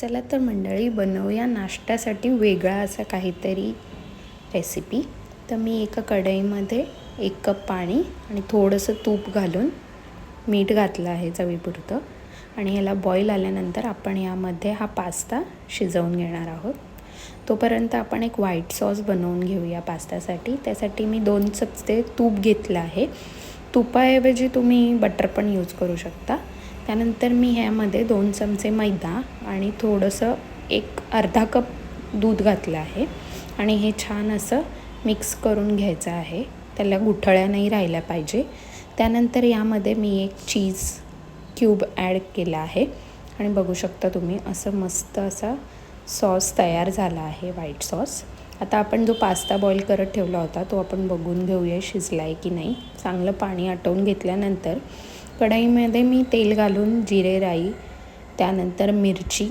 चला तर मंडळी बनवूया नाश्त्यासाठी वेगळा असा काहीतरी रेसिपी तर मी एका कढईमध्ये एक कप पाणी आणि थोडंसं तूप घालून मीठ घातलं आहे चवीपुरतं. आणि ह्याला बॉईल आल्यानंतर आपण यामध्ये हा पास्ता शिजवून घेणार आहोत. तोपर्यंत आपण एक व्हाईट सॉस बनवून घेऊया पास्त्यासाठी. त्यासाठी मी दोन चमचे तूप घेतलं आहे. तुपाऐवजी तुम्ही बटर पण यूज करू शकता. त्यानंतर मी ह्यामध्ये दोन चमचे मैदा आणि थोडंसं एक अर्धा कप दूध घातलं आहे. आणि हे छान असं मिक्स करून घ्यायचं आहे. त्याला गुठळ्या नाही राहिल्या पाहिजे. त्यानंतर यामध्ये मी एक चीज क्यूब ॲड केला आहे. आणि बघू शकता तुम्ही असं मस्त असा सॉस तयार झाला आहे व्हाईट सॉस. आता आपण जो पास्ता बॉईल करत ठेवला होता तो आपण बघून घेऊया शिजला आहे की नाही. चांगलं पाणी आटवून घेतल्यानंतर कढईमध्ये मी तेल घालून जिरे राई त्यानंतर मिरची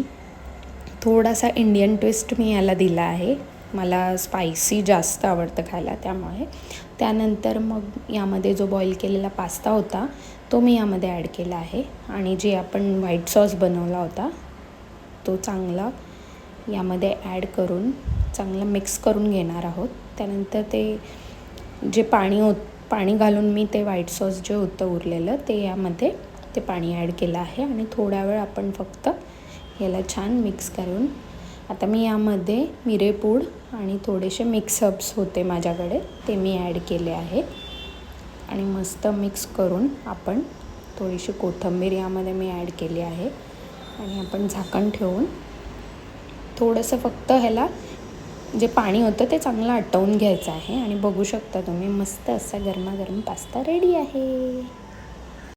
थोडासा इंडियन ट्विस्ट मी याला दिला आहे. मला स्पायसी जास्त आवडतं खायला त्यामुळे. त्यानंतर मग यामध्ये जो बॉईल केलेला पास्ता होता तो मी यामध्ये ॲड केला आहे. आणि जे आपण व्हाईट सॉस बनवला होता तो चांगला यामध्ये ॲड करून चांगलं मिक्स करून घेणार आहोत. त्यानंतर ते जे पाणी होत पाणी घालून मी ते व्हाईट सॉस जे होतं उरलेलं ते यामध्ये ते पाणी ॲड केलं आहे आणि थोड्या वेळ आपण फक्त याला छान मिक्स करून आता मी यामध्ये मिरेपूड आणि थोडेसे मिक्सअप्स होते माझ्याकडे ते मी ॲड केले आहे. आणि मस्त मिक्स करून आपण थोडीशी कोथिंबीर यामध्ये मी ॲड केली आहे. आणि आपण झाकण ठेवून थोडंसं फक्त ह्याला जे पाणी होतं ते चांगलं आटवून घ्यायचं आहे आणि बघू शकता तुम्ही मस्त असा गरमागरम पास्ता रेडी आहे.